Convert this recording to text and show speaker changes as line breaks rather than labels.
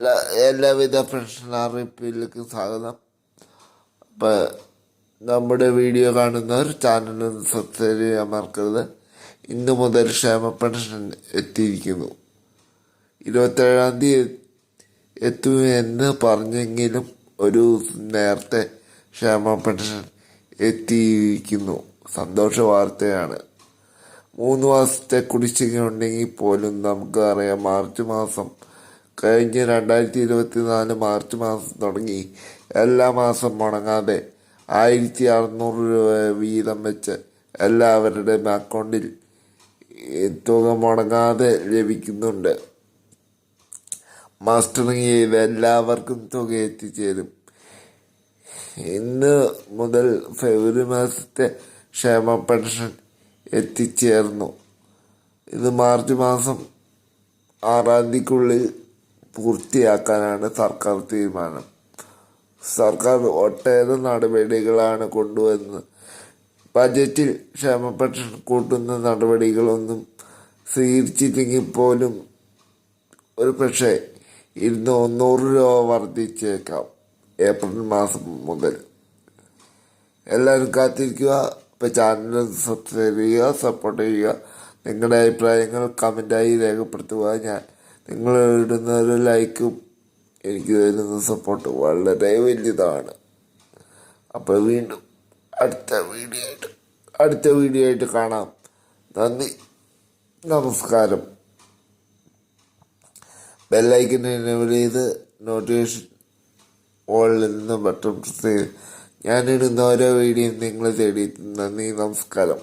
എല്ലാ- എല്ലാവിധ പ്രശ്ന അറിയിപ്പിലേക്ക് സ്വാഗതം. അപ്പോൾ നമ്മുടെ വീഡിയോ കാണുന്നവർ ചാനൽ സബ്സ്ക്രൈബ് ചെയ്യാൻ മറക്കരുത്. ഇന്ന് മുതൽ ക്ഷേമ പെൻഷൻ എത്തിയിരിക്കുന്നു. ഇരുപത്തേഴാം തീയതി എത്തുമെന്ന് പറഞ്ഞെങ്കിലും ഒരു നേരത്തെ ക്ഷേമ പെൻഷൻ എത്തിയിരിക്കുന്നു. സന്തോഷ വാർത്തയാണ്. മൂന്ന് മാസത്തെ കുടിശ്ശിക ഉണ്ടെങ്കിൽ പോലും നമുക്ക് അറിയാം മാർച്ച് മാസം കഴിഞ്ഞ രണ്ടായിരത്തി ഇരുപത്തി നാല് മാർച്ച് മാസം തുടങ്ങി എല്ലാ മാസം മുടങ്ങാതെ ആയിരത്തി അറുന്നൂറ് രൂപ വീതം വെച്ച് എല്ലാവരുടെയും അക്കൗണ്ടിൽ തുക മുടങ്ങാതെ ലഭിക്കുന്നുണ്ട്. മാസ്റ്ററിങ് ചെയ്ത് എല്ലാവർക്കും തുക എത്തിച്ചേരും. ഇന്ന് മുതൽ ഫെബ്രുവരി മാസത്തെ ക്ഷേമ പെൻഷൻ എത്തിച്ചേർന്നു. ഇത് മാർച്ച് മാസം ആറാം തീയതിക്കുള്ളിൽ പൂർത്തിയാക്കാനാണ് സർക്കാർ തീരുമാനം. സർക്കാർ ഒട്ടേറെ നടപടികളാണ് കൊണ്ടുവന്നത്. ബജറ്റിൽ ക്ഷേമ പെൻഷൻ കൂട്ടുന്ന നടപടികളൊന്നും സ്വീകരിച്ചില്ലെങ്കിൽ പോലും ഒരു പക്ഷേ ഇരുന്ന് ഒന്നൂറ് രൂപ വർദ്ധിച്ചേക്കാം ഏപ്രിൽ മാസം മുതൽ. എല്ലാവരും കാത്തിരിക്കുക ഇപ്പോൾ ചാനൽ സബ്സ്ക്രൈബ് ചെയ്യുക സപ്പോർട്ട് ചെയ്യുക. നിങ്ങളുടെ അഭിപ്രായങ്ങൾ കമന്റായി രേഖപ്പെടുത്തുക. ഞാൻ നിങ്ങൾ ഇടുന്ന ഒരു ലൈക്കും എനിക്ക് തരുന്ന സപ്പോർട്ട് വളരെ വലിയതാണ് അപ്പോൾ വീണ്ടും അടുത്ത വീഡിയോ ആയിട്ട് അടുത്ത വീഡിയോ ആയിട്ട് കാണാം. നന്ദി നമസ്കാരം. ബെല്ലൈക്കൻ എനേബിൾ ചെയ്ത് നോട്ടിഫിക്കേഷൻ ഓളിൽ നിന്ന് ബട്ടൺ പ്രസ് ചെയ്ത് ഞാനിടുന്ന ഓരോ വീഡിയോയും നിങ്ങൾ തേടി നന്ദി നമസ്കാരം.